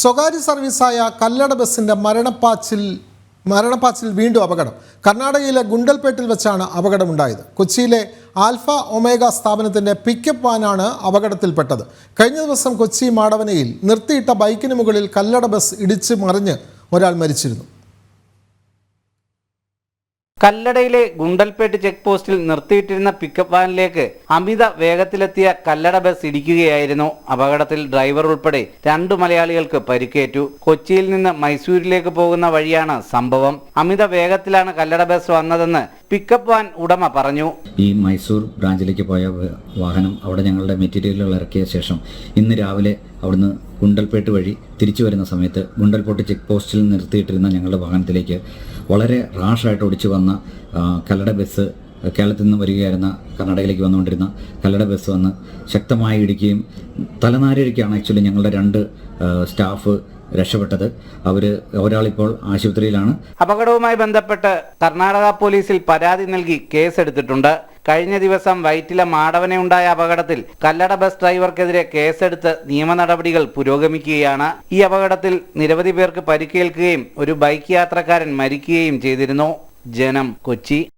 സ്വകാര്യ സർവീസായ കല്ലട ബസിന്റെ മരണപ്പാച്ചിൽ മരണപ്പാച്ചിൽ വീണ്ടും അപകടം. കർണാടകയിലെ ഗുണ്ടൽപേട്ടിൽ വെച്ചാണ് അപകടമുണ്ടായത്. കൊച്ചിയിലെ ആൽഫ ഒമേഗ സ്ഥാപനത്തിന്റെ പിക്കപ്പ് വാനാണ് അപകടത്തിൽപ്പെട്ടത്. കഴിഞ്ഞ ദിവസം കൊച്ചി മാടവനയിൽ നിർത്തിയിട്ട ബൈക്കിന് മുകളിൽ കല്ലട ബസ് ഇടിച്ച് മറിഞ്ഞ് ഒരാൾ മരിച്ചിരുന്നു. കല്ലടയിലെ ഗുണ്ടൽപേട്ട് ചെക്ക് പോസ്റ്റിൽ നിർത്തിയിട്ടിരുന്ന പിക്കപ്പ് വാനിലേക്ക് അമിത വേഗത്തിലെത്തിയ കല്ലട ബസ് ഇടിക്കുകയായിരുന്നു. അപകടത്തിൽ ഡ്രൈവർ ഉൾപ്പെടെ രണ്ടു മലയാളികൾക്ക് പരിക്കേറ്റു. കൊച്ചിയിൽ നിന്ന് മൈസൂരിലേക്ക് പോകുന്ന വഴിയാണ് സംഭവം. അമിത വേഗത്തിലാണ് കല്ലട ബസ് വന്നതെന്ന് പിക്കപ്പ് വാൻ ഉടമ പറഞ്ഞു. ഈ മൈസൂർ ബ്രാഞ്ചിലേക്ക് പോയ വാഹനം അവിടെ ഞങ്ങളുടെ മെറ്റീരിയലുകൾ ഇറക്കിയ ശേഷം ഇന്ന് രാവിലെ അവിടുന്ന് ഗുണ്ടൽപേട്ട് വഴി തിരിച്ചു വരുന്ന സമയത്ത് ഗുണ്ടൽപോട്ട് ചെക്ക് പോസ്റ്റിൽ നിർത്തിയിട്ടിരുന്ന ഞങ്ങളുടെ വാഹനത്തിലേക്ക് വളരെ റാഷായിട്ട് ഓടിച്ചു വന്ന കല്ലട ബസ് കേരളത്തിൽ നിന്ന് വരികയായിരുന്ന കർണാടകയിലേക്ക് വന്നുകൊണ്ടിരുന്ന കല്ലട ബസ് വന്ന് ശക്തമായി ഇടിക്കുകയും തലനാരിഴയ്ക്കാണ് ആക്ച്വലി ഞങ്ങളുടെ രണ്ട് സ്റ്റാഫ് രക്ഷപ്പെട്ടത്. അവർ ഒരാളിപ്പോൾ ആശുപത്രിയിലാണ്. അപകടവുമായി ബന്ധപ്പെട്ട് കർണാടക പോലീസിൽ പരാതി നൽകി കേസെടുത്തിട്ടുണ്ട്. കഴിഞ്ഞ ദിവസം വൈറ്റില മാടവനെ ഉണ്ടായ അപകടത്തിൽ കല്ലട ബസ് ഡ്രൈവർക്കെതിരെ കേസെടുത്ത് നിയമ നടപടികൾ പുരോഗമിക്കുകയാണ്. ഈ അപകടത്തിൽ നിരവധി പേർക്ക് പരിക്കേൽക്കുകയും ഒരു ബൈക്ക് യാത്രക്കാരൻ മരിക്കുകയും ചെയ്തിരുന്നു. ജനം കൊച്ചി.